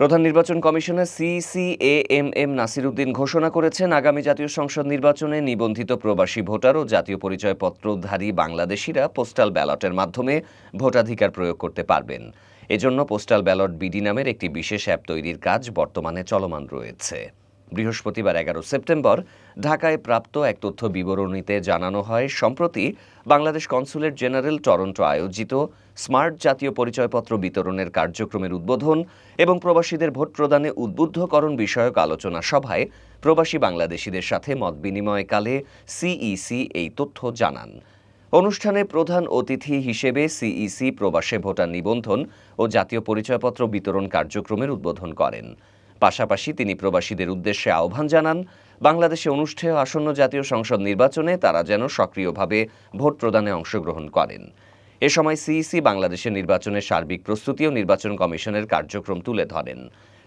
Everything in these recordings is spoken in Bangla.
প্রধান নির্বাচন কমিশনার সিসিএএমএম নাসির উদ্দিন ঘোষণা করেছেন, আগামী জাতীয় সংসদ নির্বাচনে নিবন্ধিত প্রবাসী ভোটার ও জাতীয় পরিচয়পত্রধারী বাংলাদেশিরা পোস্টাল ব্যালটের মাধ্যমে ভোটাধিকার প্রয়োগ করতে পারবেন। এজন্য পোস্টাল ব্যালট বিডি নামের একটি বিশেষ অ্যাপ তৈরির কাজ বর্তমানে চলমান রয়েছে। বৃহস্পতিবার এগারো সেপ্টেম্বর ঢাকায় প্রাপ্ত এক তথ্য বিবরণীতে জানানো হয়, সম্প্রতি বাংলাদেশ কনসুলেট জেনারেল টরন্টো আয়োজিত স্মার্ট জাতীয় পরিচয়পত্র বিতরণের কার্যক্রমের উদ্বোধন এবং প্রবাসীদের ভোট প্রদানে উদ্বুদ্ধকরণ বিষয়ক আলোচনা সভায় প্রবাসী বাংলাদেশিদের সাথে মত বিনিময়কালে সিইসি এই তথ্য জানান। অনুষ্ঠানে প্রধান অতিথি হিসেবে সিইসি প্রবাসে ভোটার নিবন্ধন ও জাতীয় পরিচয়পত্র বিতরণ কার্যক্রমের উদ্বোধন করেন। পাশাপাশি তিনি প্রবাসীদের উদ্দেশ্যে আহ্বান জানান, বাংলাদেশে অনুষ্ঠেয় আসন্ন জাতীয় সংসদ নির্বাচনে তারা যেন সক্রিয়ভাবে ভোট প্রদানে অংশগ্রহণ করেন। এ সময় সিইসি বাংলাদেশের নির্বাচনের সার্বিক প্রস্তুতি ও নির্বাচন কমিশনের কার্যক্রম তুলে ধরেন।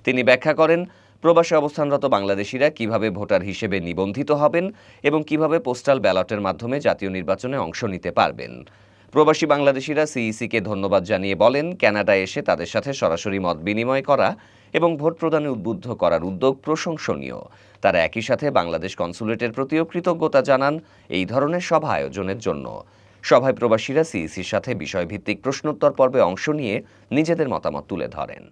তিনি ব্যাখ্যা করেন, প্রবাসে অবস্থানরত বাংলাদেশিরা কীভাবে ভোটার হিসেবে নিবন্ধিত হবেন এবং কীভাবে পোস্টাল ব্যালটের মাধ্যমে জাতীয় নির্বাচনে অংশ নিতে পারবেন। প্রবাসী বাংলাদেশিরা সিইসিকে ধন্যবাদ জানিয়ে বলেন, কানাডায় এসে তাদের সাথে সরাসরি মত বিনিময় করা এবং ভোট প্রদানে উদ্বুদ্ধ করার উদ্যোগ প্রশংসনীয়। তারা একই সাথে বাংলাদেশ কনসুলেটের প্রতিও কৃতজ্ঞতা জানান এই ধরনের সভা আয়োজনের জন্য। সভায় প্রবাসীরা সিইসির সাথে বিষয়ভিত্তিক প্রশ্নোত্তর পর্বে অংশ নিয়ে নিজেদের মতামত তুলে ধরেন।